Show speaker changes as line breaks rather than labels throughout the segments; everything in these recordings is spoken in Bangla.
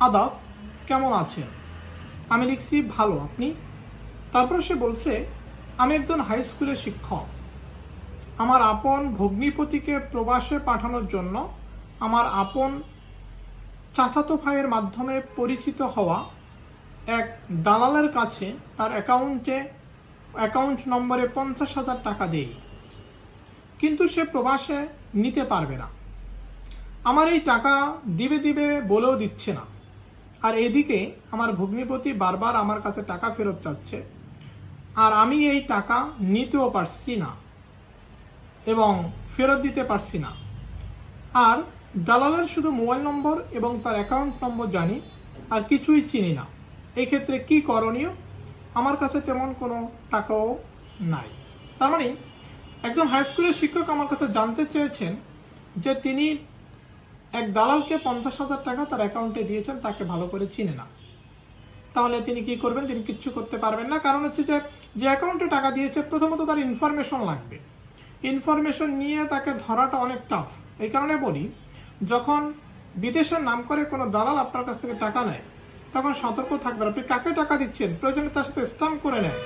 আদাব কেমন আছেন আমি লিখছি ভালো, আপনি? তারপর সে বলছে, আমি একজন হাই স্কুলের শিক্ষক। আমার আপন ভগ্নিপতিকে প্রবাসে পাঠানোর জন্য আমার আপন চাচাতো ভাইয়ের মাধ্যমে পরিচিত হওয়া এক দালালের কাছে তার অ্যাকাউন্টে অ্যাকাউন্ট নম্বরে পঞ্চাশ হাজার টাকা দেই। কিন্তু সে প্রবাসে নিতে পারবে না। আমার এই টাকা দিবে দিবে বলেও দিচ্ছে না। আর এদিকে আমার ভগ্নিপতি বারবার আমার কাছে টাকা ফেরত চাচ্ছে। আর আমি এই টাকা নিতেও পারছি না এবং ফেরত দিতে পারছি না। আর দালালের শুধু মোবাইল নম্বর এবং তার অ্যাকাউন্ট নম্বর জানি, আর কিছুই চিনি না। এই ক্ষেত্রে কি করণীয়? আমার কাছে তেমন কোনো টাকাও নাই। তার মানে একজন হাই স্কুলের শিক্ষক আমার কাছে জানতে চেয়েছেন যে তিনি এক দালালকে পঞ্চাশ হাজার টাকা তার অ্যাকাউন্টে দিয়েছেন, তাকে ভালো করে চিনে না। তাহলে তিনি কি করবেন? তিনি কিচ্ছু করতে পারবেন না। কারণ হচ্ছে যে যে অ্যাকাউন্টে টাকা দিয়েছে, প্রথমত তার ইনফরমেশন লাগবে। ইনফরমেশন নিয়ে তাকে ধরাটা অনেক টাফ এই কারণে বলি, যখন বিদেশের নাম করে কোনো দালাল আপনার কাছ থেকে টাকা নেয়, তখন সতর্ক থাকবেন। আপনি কাকে টাকা দিচ্ছেন? প্রয়োজনে তার সাথে স্ট্যাম্প করে নেন।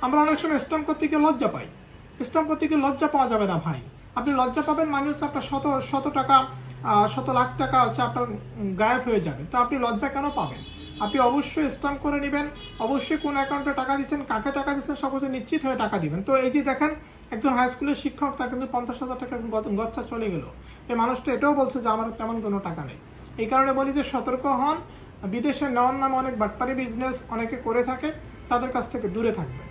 আমরা অনেক সময় স্ট্যাম্প করতে গিয়ে লজ্জা পাই। স্ট্যাম্প করতে গিয়ে লজ্জা পাওয়া যাবে না ভাই। আপনি লজ্জা পাবেন মানে হচ্ছে আপনার শত শত টাকা শত লাখ টাকা হচ্ছে আপনার গায়েব হয়ে যাবে। তো আপনি লজ্জা কেন পাবেন? আপনি অবশ্যই স্ট্যাম্প করে নেবেন, অবশ্যই কোন অ্যাকাউন্টে টাকা দিচ্ছেন, কাকে টাকা দিচ্ছেন, সব কিছু নিশ্চিত হয়ে টাকা দিবেন। তো এই যে দেখেন, একজন হাই স্কুলের শিক্ষক, তার কিন্তু পঞ্চাশ হাজার টাকা গচ্ছা চলে গেল। এই মানুষটা এটাও বলছে যে আমার তেমন কোনো টাকা নেই। এই কারণে বলি যে সতর্ক হন, বিদেশে নেওয়ার নামে অনেক বাটপারি বিজনেস অনেকে করে থাকে, তাদের কাছ থেকে দূরে থাকবেন।